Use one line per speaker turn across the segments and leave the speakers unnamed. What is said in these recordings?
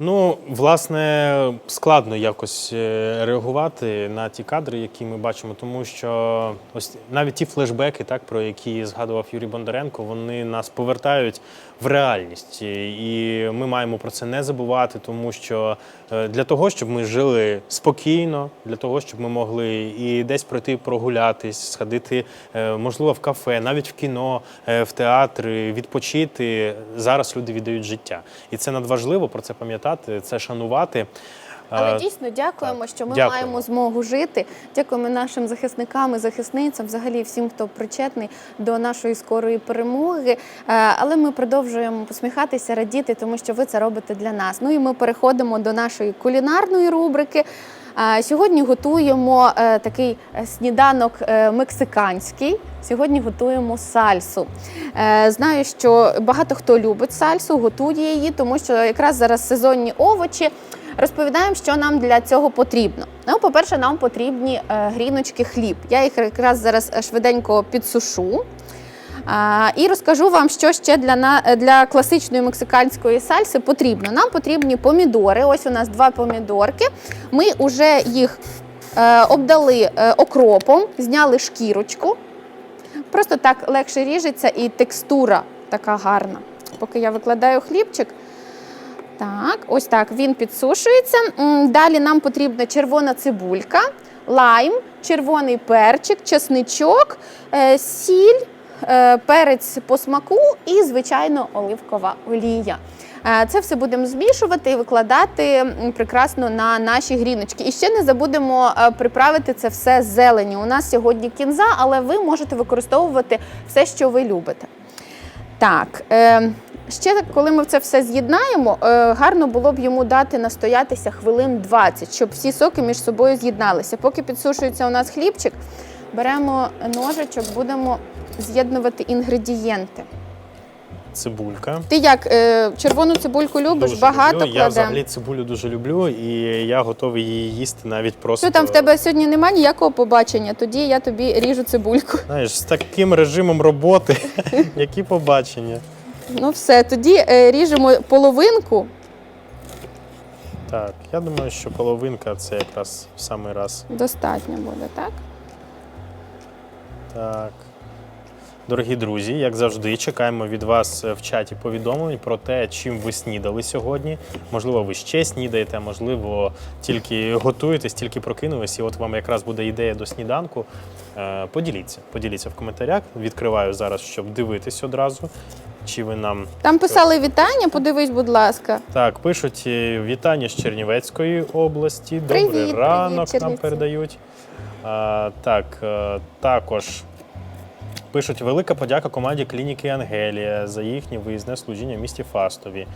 Ну, власне, складно якось е, реагувати на ті кадри, які ми бачимо, тому що ось навіть ті флешбеки, так про які згадував Юрій Бондаренко, вони нас повертають в реальність, і ми маємо про це не забувати, тому що е, для того, щоб ми жили спокійно, для того, щоб ми могли і десь пройти прогулятись, сходити, е, можливо, в кафе, навіть в кіно, в театри, відпочити. Зараз люди віддають життя, і це надважливо про це пам'ятати, це шанувати.
Але
Е,
дійсно дякуємо, що ми
Дякуємо.
маємо змогу жити. Дякуємо нашим захисникам і захисницям, взагалі всім, хто причетний до нашої скорої перемоги. Е, Але ми продовжуємо посміхатися, радіти, тому що ви це робите для нас. Ну і ми переходимо до нашої кулінарної рубрики. Сьогодні готуємо е, такий е, сніданок е, мексиканський. Сьогодні готуємо сальсу. Знаю, що багато хто любить сальсу, готує її, тому що якраз зараз сезонні овочі. Розповідаємо, що нам для цього потрібно. Ну, по-перше, нам потрібні гріночки хліб. Я їх якраз зараз швиденько підсушу. І розкажу вам, що ще для, для класичної мексиканської сальси потрібно. Нам потрібні помідори. Ось у нас два помідорки. Ми вже їх е, обдали е, окропом, зняли шкірочку. Просто так легше ріжеться і текстура така гарна. Поки я викладаю хлібчик. Так, ось так він підсушується. Далі нам потрібна червона цибулька, лайм, червоний перчик, чесничок, е, сіль, перець по смаку і, звичайно, оливкова олія. Е, Це все будемо змішувати і викладати прекрасно на наші гріночки. І ще не забудемо е, приправити це все з зеленю. У нас сьогодні кінза, але ви можете використовувати все, що ви любите. Так, е, ще коли ми це все з'єднаємо, е, гарно було б йому дати настоятися хвилин 20, щоб всі соки між собою з'єдналися. Поки підсушується у нас хлібчик, беремо ножичок, будемо з'єднувати інгредієнти.
цибулька.
Ти як е, червону цибульку любиш?
Дуже
Багато
люблю. Я взагалі цибулю дуже люблю, і я готовий її їсти навіть просто.
Що там в тебе сьогодні немає ніякого побачення? Тоді я тобі ріжу цибульку.
Знаєш, з таким режимом роботи, які побачення.
Ну все, тоді е, ріжемо половинку.
Так, я думаю, що половинка це якраз в самий раз.
Достатньо буде, так?
Так. Дорогі друзі, як завжди, чекаємо від вас в чаті повідомлень про те, чим ви снідали сьогодні. Можливо, ви ще снідаєте, можливо, тільки готуєтесь, тільки прокинулись, і от вам якраз буде ідея до сніданку. Е, Поділіться, поділіться в коментарях. Відкриваю зараз, щоб дивитись одразу. Чи ви нам
Там писали вітання, подивись, будь ласка.
так пишуть е, вітання з Чернівецької області. Добрий
Привіт, привіт,
ранок нам передають. А, так, е, також пишуть велика подяка команді клініки Ангелія за їхнє виїзне служіння в місті Фастові.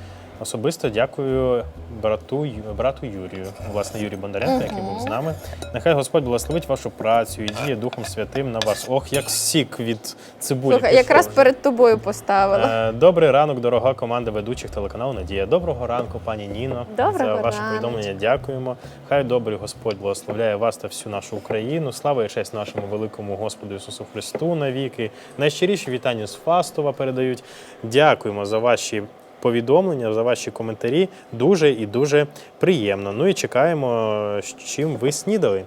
Особисто дякую брату, брату Юрію, власне, Юрій Бондаренко, який був з нами. Нехай Господь благословить вашу працю і діє Духом Святим на вас. Ох, як сік від цибулі.
Слухай, якраз
пішов.
перед тобою поставила.
Е, Добрий ранок, дорога команда ведучих телеканалу Надія. Доброго ранку, пані Ніно.
Доброго
за ваше
ранку.
повідомлення. Дякуємо. Хай добрий Господь благословляє вас та всю нашу Україну. Слава і честь нашому великому Господу Ісусу Христу навіки. Найщиріші вітання з Фастова передають. Дякуємо за ваші. Повідомлення за ваші коментарі дуже і дуже приємно. Ну і чекаємо, чим ви снідали.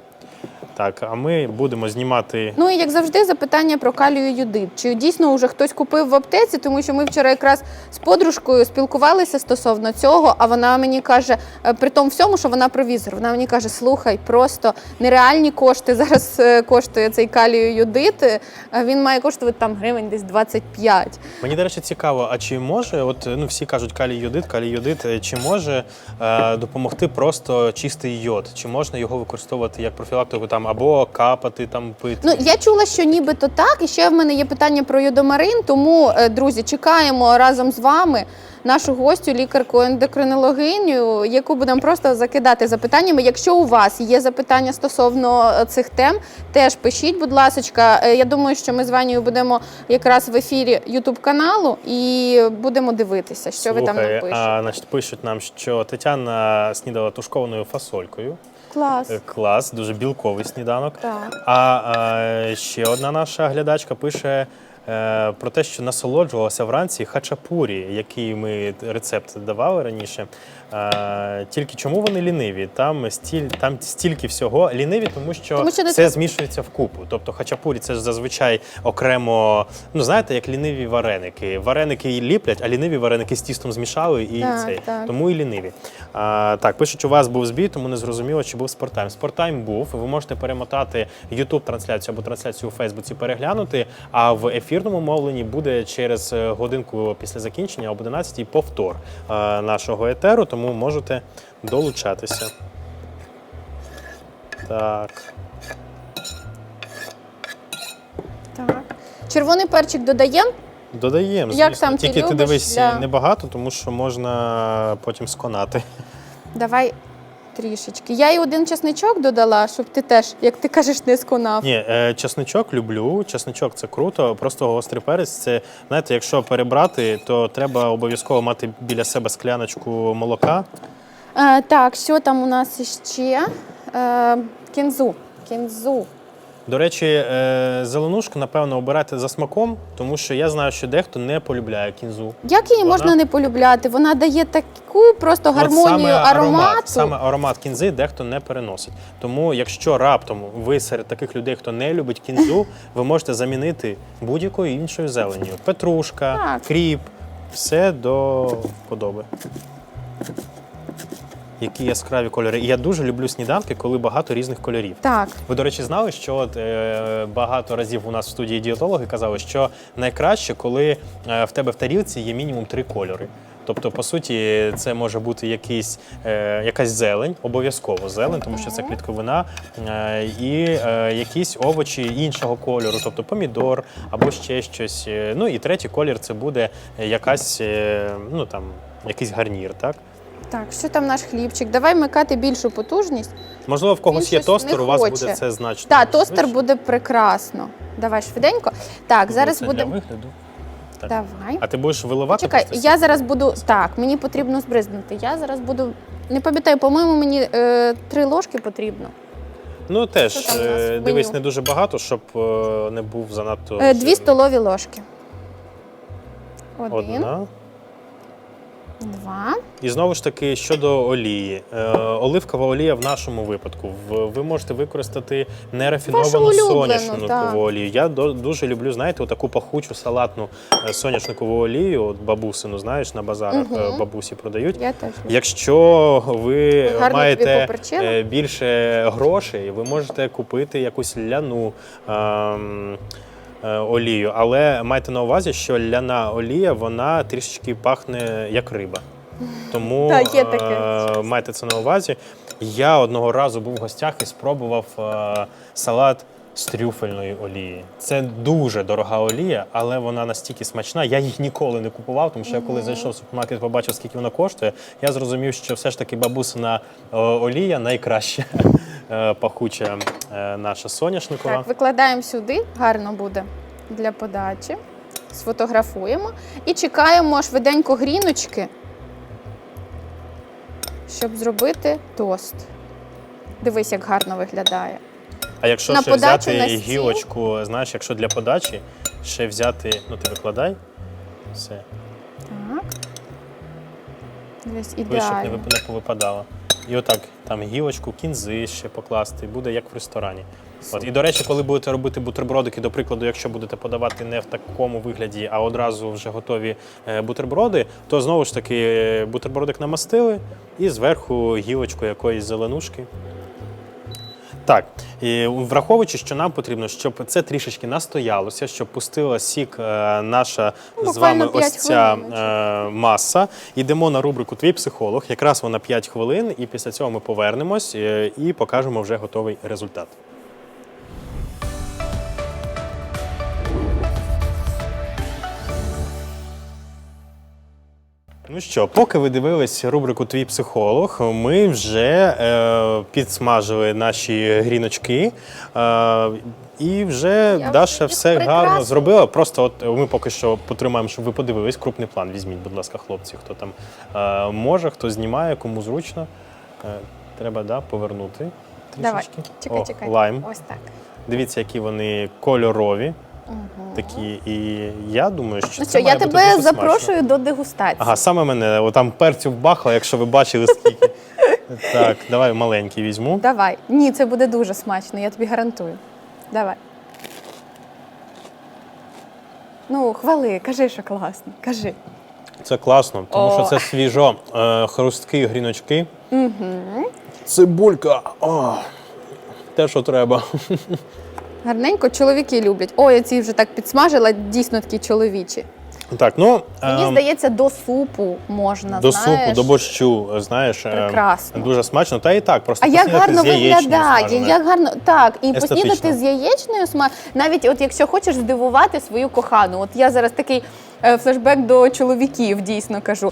Так, а ми будемо знімати
Ну і як завжди, запитання про калію юдит. Чи дійсно вже хтось купив в аптеці? Тому що ми вчора якраз з подружкою спілкувалися стосовно цього, а вона мені каже, е, при тому всьому, що вона провізор, вона мені каже: слухай, просто нереальні кошти зараз е, коштує цей калію юдит. Е, Він має коштувати там гривень десь 25.
Мені, до речі, цікаво, а чи може, от ну всі кажуть калій йодит, калій йодит, е, чи може е, допомогти просто чистий йод? Чи можна його використовувати як профілактику там або капати, там пити?
Ну я чула, що нібито так. І ще в мене є питання про йодомарин. Тому, е, друзі, чекаємо разом з вами нашу гостю, лікарку ендокринологиню, яку будемо просто закидати запитаннями. Якщо у вас є запитання стосовно е, цих тем, теж пишіть, будь ласка. Е, Я думаю, що ми з Ванією будемо якраз в ефірі Ютуб каналу і будемо дивитися, що ви там
Слухай,
напишете.
А, значить, пишуть нам, що Тетяна снідала тушкованою фасолькою.
Клас.
Е, Клас, дуже білковий сніданок.
Так.
А, а ще одна наша глядачка пише: е, про те, що насолоджувалася вранці хачапурі, який ми рецепт давали раніше. Тільки чому вони ліниві? Там стіль, там стільки всього ліниві, тому що,
Тому що не
все
треба-
змішується в купу. Тобто хачапурі це ж зазвичай окремо, ну знаєте, як ліниві вареники. Вареники ліплять, а ліниві вареники з тістом змішали і
Так,
цей.
так.
Тому і ліниві. А, так, пишуть, у вас був збій, тому не зрозуміло, чи був спорттайм. Спорттайм був. Ви можете перемотати youtube трансляцію або трансляцію у Фейсбуці, переглянути. А в ефірному мовленні буде через е, годинку після закінчення об 11 повтор е, нашого етеру, тому можете долучатися. Так.
Так. Червоний перчик додаємо.
Додаємо,
Як
звісно.
там ти
Тільки ти
любиш
дивись
да.
небагато, тому що можна потім сконати.
Давай трішечки. Я і один чесничок додала, щоб ти теж, як ти кажеш, не сконав.
Ні, е, чесничок люблю. Чесничок це круто. Просто гострий перець. Це знаєте, якщо перебрати, то треба обов'язково мати біля себе скляночку молока.
Е, так, що там у нас ще? Е, кінзу. Кінзу.
До речі, е, зеленушку, напевно, обирайте за смаком, тому що я знаю, що дехто не полюбляє кінзу.
Як її
Вона-
можна не полюбляти? Вона дає таку просто гармонію
От саме
аромату.
аромат, саме аромат кінзи дехто не переносить. Тому, якщо раптом ви серед таких людей, хто не любить кінзу, ви можете замінити будь-якою іншою зеленню. Петрушка,
Так.
кріп, все до вподоби. Які яскраві кольори. І я дуже люблю сніданки, коли багато різних кольорів.
Так,
Ви, до речі, знали, що от, е, багато разів у нас в студії дієтологи казали, що найкраще, коли е, в тебе в тарілці є мінімум три кольори. Тобто, по суті, це може бути якийсь, е, якась зелень, обов'язково зелень, тому що це клітковина, е, і е, якісь овочі іншого кольору, тобто помідор або ще щось. Е, Ну і третій колір це буде якась, е, ну там, якийсь гарнір, так?
Так, що там наш хлібчик? Давай микати більшу потужність.
Можливо, в когось
Він
є
щось
тостер,
не
у вас
хоче.
буде це значно.
Так, тостер
швидше.
буде прекрасно. Давай швиденько. Так, зараз
Це
будемо.
для вигляду. Так.
Давай.
А ти будеш виливати?
Чекай,
просто
я зараз буду. Так, мені потрібно збризнути. Я зараз буду. Не пам'ятаю, по-моєму, мені е, три ложки потрібно.
Ну теж
там у нас
е,
в
дивись,
меню?
не дуже багато, щоб е, не був занадто.
Е, дві
жирний.
столові ложки. Один,
Одна.
Два.
І знову ж таки щодо олії. Е, оливкова олія в нашому випадку. В- Ви можете використати нерафіновану
Вашу улюблену,
соняшникову
так.
олію. Я до- дуже люблю, знаєте, таку пахучу салатну е, соняшникову олію, от бабусину, знаєш, на базарах е, бабусі продають.
Я теж.
Якщо ви
Гарно тобі
маєте
поперчила?
е, більше грошей, ви можете купити якусь ляну ем, е, олію, але майте на увазі, що ляна олія вона трішечки пахне як риба. Тому
Так, є таке,
е, майте це на увазі. Я одного разу був в гостях і спробував е, салат з трюфельної олії. Це дуже дорога олія, але вона настільки смачна. Я їх ніколи не купував, тому що я коли зайшов в супермаркет, побачив, скільки вона коштує. Я зрозумів, що все ж таки бабусина е, олія найкраща е, пахуча е, наша соняшникова.
Так, викладаємо сюди, гарно буде для подачі. Сфотографуємо і чекаємо швиденько гріночки, щоб зробити тост. Дивись, як гарно виглядає.
А якщо
На
ще
подачу
взяти
на стіл?
гілочку, знаєш, якщо для подачі, ще взяти, ну ти викладай. Все.
Так. Дивись,
Ви, щоб не,
ідеально.
не повипадало. І отак там гілочку, кінзи ще покласти, буде як в ресторані. От. І до речі, коли будете робити бутербродики, до прикладу, якщо будете подавати не в такому вигляді, а одразу вже готові е, бутерброди, то знову ж таки е, бутербродик намастили і зверху гілочку якоїсь зеленушки. Так, і враховуючи, що нам потрібно, щоб це трішечки настоялося, щоб пустила сік е, наша
Ну,
з вами ось ця е, маса. Йдемо на рубрику Твій психолог. Якраз вона 5 хвилин, і після цього ми повернемось е, і покажемо вже готовий результат. Ну що, поки ви дивились рубрику Твій психолог, ми вже е, підсмажили наші гріночки. Е, і вже
Я
Даша
вже
все гарно зробила. Просто от ми поки що потримаємо, щоб ви подивились. Крупний план візьміть, будь ласка, хлопці, хто там е, може, хто знімає, кому зручно. Е, треба да, повернути
Давай, чекай,
О,
чекай.
Лайм.
Ось так.
Дивіться, які вони кольорові. Такі. І я думаю, що
Ну
це
що, я
має бути
тебе
дуже
запрошую
смачно.
до дегустації.
Ага, саме мене. О, там перцю вбахало, якщо ви бачили скільки. так, давай маленький візьму.
Давай. Ні, це буде дуже смачно, я тобі гарантую. Давай. Ну, хвали, кажи, що класно. Кажи.
Це класно, тому
О.
що це свіжо, е, хрусткі гріночки. Угу. Цибулька. О, те, що треба.
Гарненько чоловіки люблять. Ой, я ці вже так підсмажила, дійсно такі чоловічі.
Так, ну
Мені
ем,
здається, до супу можна.
до
знаєш.
супу, до борщу, знаєш, ем,
Прекрасно.
дуже смачно. Та і так, просто
А як гарно
з
виглядає, як гарно так, і
Естетично.
поснідати з яєчною сма. Навіть от якщо хочеш здивувати свою кохану, от я зараз такий е, флешбек до чоловіків, дійсно кажу.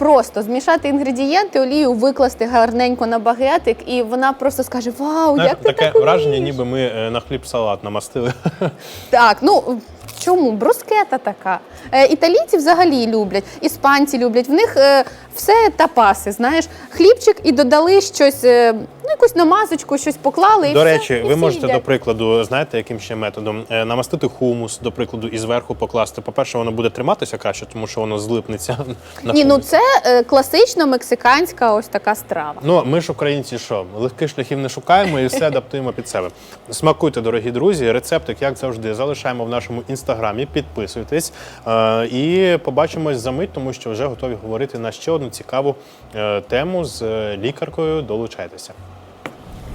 Просто змішати інгредієнти, олію викласти гарненько на багетик, і вона просто скаже: Вау, як ти
таке
так
враження, ніби ми е, на хліб салат намастили.
Так, ну чому? Брускета така. Е, італійці взагалі люблять, іспанці люблять. В них е, все тапаси, знаєш, хлібчик і додали щось, е, ну якусь намазочку, щось поклали. і
До
все,
речі,
і
ви
всі
можете,
їдять.
до прикладу, знаєте, яким ще методом Е, намастити хумус, до прикладу, і зверху покласти. По-перше, воно буде триматися краще, тому що воно злипнеться на
Ні, ну це е, класично мексиканська ось така страва.
Ну, ми ж українці що? Легких шляхів не шукаємо і все адаптуємо під себе. Смакуйте, дорогі друзі. Рецептик, як завжди, залишаємо в нашому інстаграмі. Підписуйтесь е, і побачимось за мить, тому що вже готові говорити на ще одну цікаву е, тему з е, лікаркою. Долучайтеся.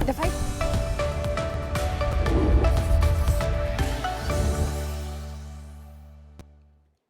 Давай.